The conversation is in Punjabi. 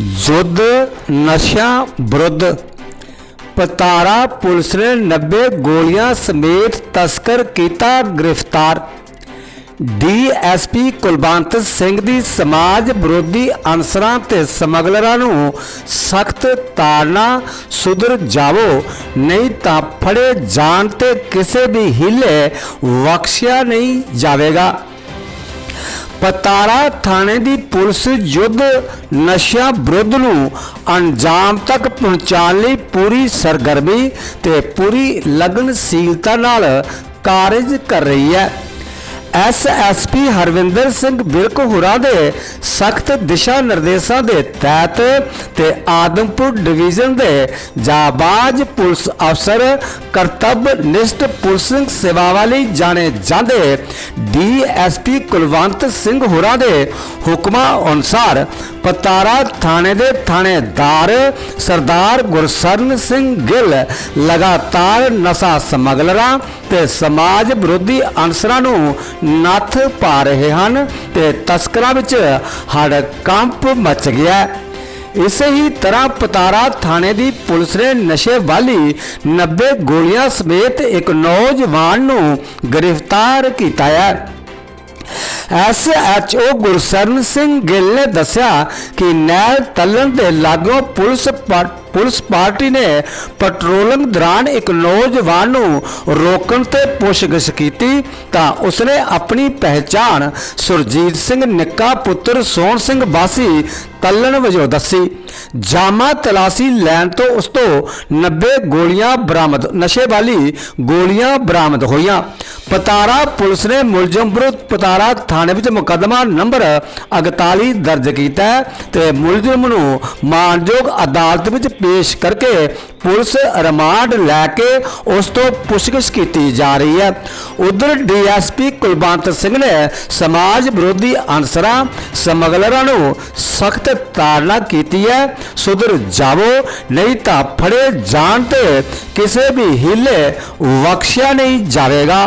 ਯੁੱਧ ਨਸ਼ਾ ਵਿਰੁੱਧ। ਪਤਾਰਾ ਪੁਲਿਸ ਨੇ 90 ਗੋਲੀਆਂ ਸਮੇਤ ਤਸਕਰ ਕੀਤਾ ਗ੍ਰਿਫਤਾਰ। ਡੀਐਸਪੀ ਕੁਲਵੰਤ ਸਿੰਘ ਦੀ ਸਮਾਜ ਵਿਰੋਧੀ ਅਨਸਰਾਂ ਤੇ ਸਮਗਲਰਾਂ ਨੂੰ ਸਖਤ ਤਾੜਨਾ ਸੁਧਰ ਜਾਵੋ, ਨਹੀਂ ਤਾਂ ਫੜੇ ਜਾਣ ਤੇ ਕਿਸੇ ਵੀ ਹੀਲੇ ਬਖਸ਼ਿਆ ਨਹੀਂ ਜਾਵੇਗਾ। ਪਤਾਰਾ ਥਾਣੇ ਦੀ ਪੁਲਿਸ ਯੁੱਧ ਨਸ਼ਿਆਂ ਵਿਰੁੱਧ ਨੂੰ ਅੰਜਾਮ ਤੱਕ ਪਹੁੰਚਾਉਣ ਲਈ ਪੂਰੀ ਸਰਗਰਮੀ ਤੇ ਪੂਰੀ ਲਗਨਸ਼ੀਲਤਾ ਨਾਲ ਕਾਰਜ ਕਰ ਰਹੀ ਹੈ। ਐਸਐਸਪੀ ਹਰਵਿੰਦਰ ਸਿੰਘ ਵਿਰਕ ਹੋਰਾਂ ਦੇ ਸਖਤ ਦਿਸ਼ਾ ਨਿਰਦੇਸ਼ਾਂ ਦੇ ਤਹਿਤ ਤੇ ਆਦਮਪੁਰ ਡਿਵੀਜ਼ਨ ਦੇ ਜਾਬਾਜ਼ ਪੁਲਿਸ ਅਫਸਰ ਕਰਤੱਵ ਨਿਸ਼ਟ ਪੁਲਿਸਿੰਗ ਸੇਵਾਵਾਂ ਲਈ ਜਾਣੇ ਜਾਂਦੇ ਡੀਐਸਪੀ ਕੁਲਵੰਤ ਸਿੰਘ ਹੋਰਾਂ ਦੇ ਹੁਕਮਾਂ ਅਨੁਸਾਰ ਪਤਾਰਾ ਥਾਣੇ ਦੇ ਥਾਣੇਦਾਰ ਸਰਦਾਰ ਗੁਰਸਰਨ ਸਿੰਘ ਗਿੱਲ ਲਗਾਤਾਰ ਨਸ਼ਾ ਸਮਗਲਰਾਂ ਤੇ ਸਮਾਜ ਵਿਰੋਧੀ ਅਨਸਰਾਂ ਨੂੰ ਨੱਥ ਪਾ ਰਹੇ ਹਨ ਤੇ ਤਸਕਰਾਂ ਵਿੱਚ ਹੜ ਕੰਪ ਮਚ ਗਿਆ ਇਸੇ ਹੀ ਤਰ੍ਹਾਂ ਪਤਾਰਾ ਥਾਣੇ ਦੀ ਪੁਲਿਸ ਨੇ ਨਸ਼ੇ ਵਾਲੀ 90 ਗੋਲੀਆਂ ਸਮੇਤ ਇੱਕ ਨੌਜਵਾਨ ਨੂੰ ਗ੍ਰਿਫਤਾਰ ਕੀਤਾ ਹੈ। ਐਸਐਚਓ ਗੁਰਸਰਨ ਸਿੰਘ ਗਿੱਲ ਨੇ ਦੱਸਿਆ ਕਿ ਨਹਿਰ ਤਲਣ ਦੇ ਲਾਗੋਂ ਪੁਲਿਸ ਪੁਲਿਸ ਪਾਰਟੀ ਨੇ ਪੈਟਰੋਲਿੰਗ ਦੌਰਾਨ ਇੱਕ ਨੌਜਵਾਨ ਨੂੰ ਰੋਕਣ ਤੇ ਪੁੱਛਗਿੱਛ ਕੀਤੀ ਤਾਂ ਉਸਨੇ ਆਪਣੀ ਪਹਿਚਾਣ ਸੁਰਜੀਤ ਸਿੰਘ ਨਿੱਕਾ ਪੁੱਤਰ ਸੋਹਣ ਸਿੰਘ ਵਾਸੀ ਤਲਣ ਵਜੋਂ ਦੱਸੀ। ਜਾਮਾ ਤਲਾਸੀ ਲੈਣ ਤੋਂ ਉਸ ਤੋਂ 90 ਗੋਲੀਆਂ ਬਰਾਮਦ, ਨਸ਼ੇ ਵਾਲੀ ਗੋਲੀਆਂ ਬਰਾਮਦ ਹੋਈਆਂ। ਪਤਾਰਾ ਪੁਲਿਸ ਨੇ ਮੁਲਜ਼ਮ ਵਿਰੁੱਧ ਪਤਾਰਾ ਥਾਣੇ ਵਿੱਚ ਮੁਕੱਦਮਾ ਨੰਬਰ 41 ਦਰਜ ਕੀਤਾ ਹੈ ਤੇ ਮੁਲਜ਼ਮ ਨੂੰ ਮਾਨਯੋਗ ਅਦਾਲਤ ਵਿੱਚ ਪੇਸ਼ ਕਰਕੇ ਪੁਲਿਸ ਰਿਮਾਂਡ ਲੈ ਕੇ ਉਸ ਤੋਂ ਪੁੱਛਗਿੱਛ ਕੀਤੀ ਜਾ ਰਹੀ ਹੈ। ਉਧਰ ਡੀਐਸਪੀ ਕੁਲਵੰਤ ਸਿੰਘ ਨੇ ਸਮਾਜ ਵਿਰੋਧੀ ਅਨਸਰਾਂ, ਸਮਗਲਰਾਂ ਨੂੰ ਸਖਤ ਤਾੜਨਾ ਕੀਤੀ ਹੈ, ਸੁਧਰ ਜਾਵੋ, ਨਹੀਂ ਤਾਂ ਫੜੇ ਜਾਣ ਤੇ ਕਿਸੇ ਵੀ ਹੀਲੇ ਬਖਸ਼ਿਆ ਨਹੀਂ ਜਾਵੇਗਾ।